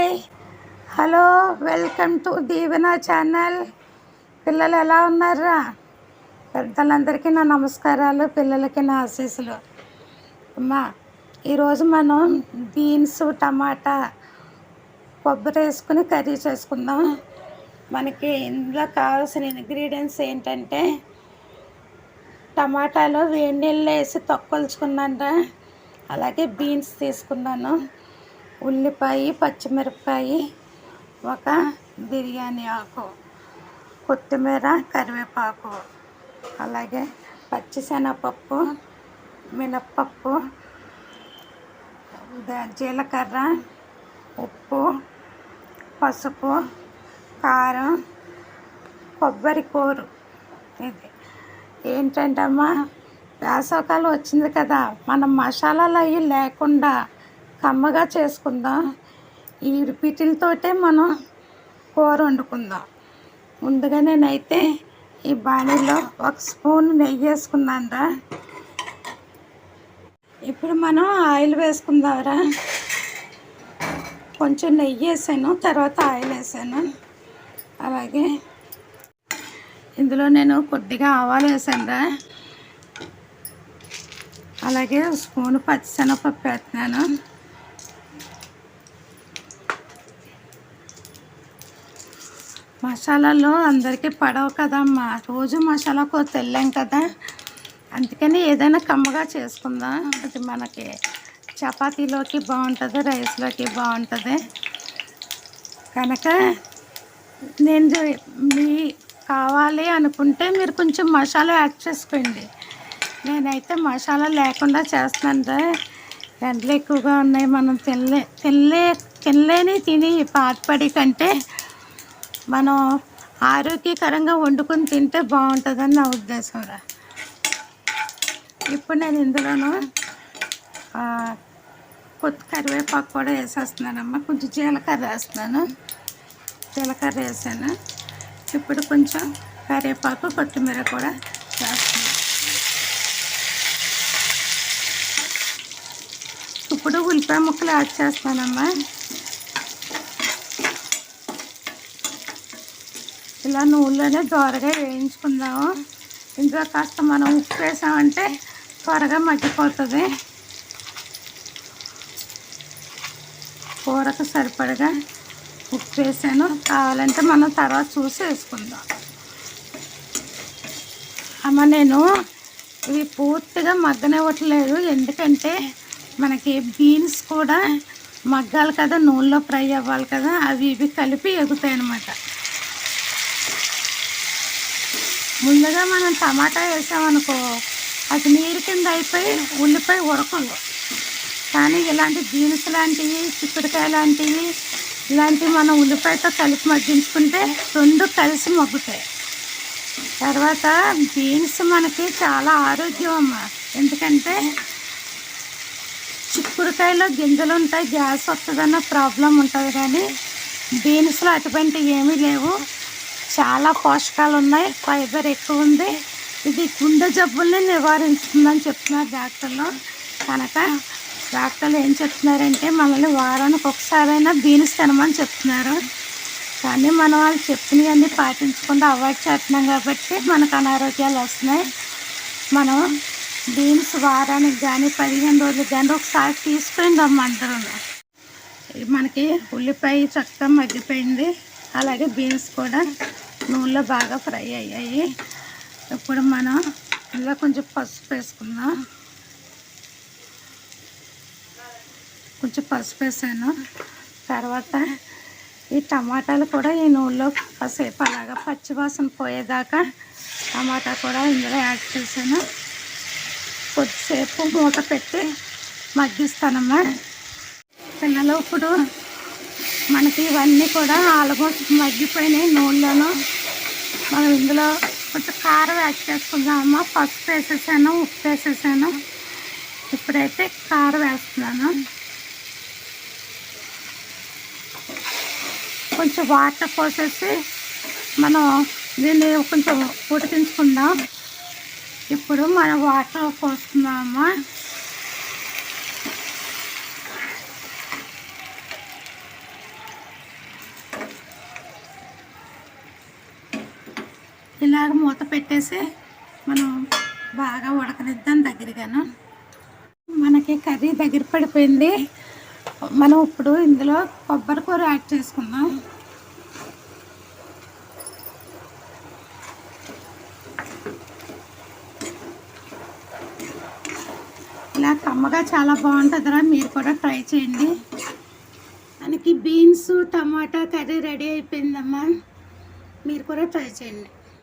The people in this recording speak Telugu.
Hi. Hello welcome to Deevena channel. పిల్లలు ఎలా ఉన్నారా? పెద్దలందరికీ నా నమస్కారాలు పిల్లలకి నా ఆశీస్సులు. అమ్మా ఈరోజు మనం బీన్స్ టమాటా కొబ్బరి వేసుకుని కర్రీ చేసుకుందాం. మనకి ఇందులో కావాల్సిన ఇంగ్రీడియంట్స్ ఏంటంటే టమాటాలో వేడి నీళ్ళు వేసి తొక్కలుచుకున్నాను అలాగే బీన్స్ తీసుకున్నాను. ఉల్లిపాయ పచ్చిమిరపకాయ ఒక బిర్యానీ ఆకు కొత్తిమీర కరివేపాకు అలాగే పచ్చిశనగపప్పు మినప్పప్పు జీలకర్ర ఉప్పు పసుపు కారం కొబ్బరి కూరు. ఇది. ఏంటంటే అమ్మా వేసవకాలం వచ్చింది కదా మనం మసాలాలు అవి లేకుండా కమ్మగా చేసుకుందాం. ఈ వీటితోటే మనం కూర వండుకుందాం. ముందుగా నేనైతే ఈ బాణీలో ఒక స్పూన్ నెయ్యి వేసుకున్నాను ఇప్పుడు మనం ఆయిల్ వేసుకుందాంరా. కొంచెం నెయ్యి వేసాను తర్వాత ఆయిల్ వేసాను. అలాగే ఇందులో నేను కొద్దిగా ఆవాలు వేసానురా. అలాగే స్పూన్ పచ్చిశనగపప్పు వేస్తున్నాను. మసాలాలు అందరికీ పడవు కదమ్మా. రోజు మసాలా కూర తెల్లాం కదా. అందుకని ఏదైనా కమ్మగా చేసుకుందాం. అది మనకి చపాతీలోకి బాగుంటుంది రైస్లోకి బాగుంటుంది. కనుక నేను మీ కావాలి అనుకుంటే మీరు కొంచెం మసాలా యాడ్ చేసుకోండి. నేనైతే మసాలా లేకుండా చేస్తున్నాను ఎండలు ఎక్కువగా ఉన్నాయి మనం తినలే తినలే తినలేని తిని పాతపడి కంటే మనం ఆరోగ్యకరంగా వండుకొని తింటే బాగుంటుందని నా ఉద్దేశం రా. ఇప్పుడు నేను ఇందులోనూ కొత్త కరివేపాకు కూడా వేసేస్తున్నానమ్మా. కొంచెం జీలకర్ర వేస్తున్నాను. జీలకర్ర వేసాను. ఇప్పుడు కొంచెం కరివేపాకు కొత్తిమీర కూడా వేస్తున్నాను. ఇప్పుడు ఉల్లిపాయ ముక్కలు యాడ్ చేస్తానమ్మా ఇలా నూనెలోనే దోరగా వేయించుకుందాము. ఇందులో కాస్త మనం ఉప్పు వేసామంటే త్వరగా మగ్గిపోతుంది. కూరకు సరిపడగా ఉప్పు వేసాను. కావాలంటే మనం తర్వాత చూసి వేసుకుందాం. అమ్మ నేను ఇవి పూర్తిగా మగ్గనివ్వట్లేదు. ఎందుకంటే మనకి బీన్స్ కూడా మగ్గాలి కదా నూనెలో ఫ్రై అవ్వాలి కదా అవి ఇవి కలిపి ఎగుతాయి అన్నమాట ముందుగా మనం టమాటా వేసామనుకో అది నీరు కింద అయిపోయి ఉల్లిపాయ ఉడకదు. కానీ ఇలాంటి బీన్స్ లాంటివి చిక్కుడుకాయ లాంటివి ఇలాంటివి మనం ఉల్లిపాయతో కలిపి మగ్గించుకుంటే రెండు కలిసి మగ్గుతాయి. తర్వాత బీన్స్ మనకి చాలా ఆరోగ్యం అమ్మ. ఎందుకంటే చిక్కుడుకాయలో గింజలు ఉంటాయి గ్యాస్ వస్తుందన్న ప్రాబ్లం ఉంటుంది కానీ బీన్స్లో అటువంటివి ఏమీ లేవు. చాలా పోషకాలు ఉన్నాయి ఫైబర్ ఎక్కువ ఉంది ఇది గుండె జబ్బుల్ని నివారిస్తుందని చెప్తున్నారు డాక్టర్లు. కనుక డాక్టర్లు ఏం చెప్తున్నారంటే మనల్ని వారానికి ఒకసారైనా బీన్స్ తినమని చెప్తున్నారు. కానీ మనం వాళ్ళు చెప్పినవన్నీ పాటించకుండా అవాయిడ్ చేస్తున్నాం కాబట్టి మనకు అనారోగ్యాలు వస్తున్నాయి. మనం బీన్స్ వారానికి కానీ పదిహేను రోజులకు కానీ ఒకసారి తీసుకుని రమ్మంటారు మనకి ఉల్లిపాయ చక్కగా మగ్గిపోయింది. అలాగే బీన్స్ కూడా నూనెలో బాగా ఫ్రై అయ్యాయి. ఇప్పుడు మనం ఇందులో కొంచెం పసుపు వేసుకుందాం. కొంచెం పసుపు వేసాను. తర్వాత ఈ టమాటాలు కూడా ఈ నూనెలో కాసేపు అలాగా పచ్చివాసన పోయేదాకా టమాటా కూడా ఇందులో యాడ్ చేశాను. కొద్దిసేపు మూత పెట్టి మగ్గిస్తానమ్మా. పిల్లలు ఇప్పుడు మనకి ఇవన్నీ కూడా ఆల్మోస్ట్ మగ్గిపోయినాయి నూనెలోను. మనం ఇందులో కొంచెం కారం యాడ్ చేసుకుందామమ్మా పసుపు వేసేసాను ఉప్పు వేసేసాను. ఇప్పుడైతే కారం వేస్తున్నాను. కొంచెం వాటర్ పోసేసి మనం దీన్ని కొంచెం ఉడికించుకుందాం. ఇప్పుడు మనం వాటర్ పోస్తున్నామమ్మా ఇలాగ మూత పెట్టేసి మనం బాగా ఉడకనిద్దాం దగ్గరగాను. మనకి కర్రీ దగ్గర పడిపోయింది. మనం ఇప్పుడు ఇందులో కొబ్బరి కూర యాడ్ చేసుకుందాం. ఇలా కమ్మగా చాలా బాగుంటుందిరా. మీరు కూడా ట్రై చేయండి. మనకి బీన్స్ టమాటా కర్రీ రెడీ అయిపోయిందమ్మా. మీరు కూడా ట్రై చేయండి.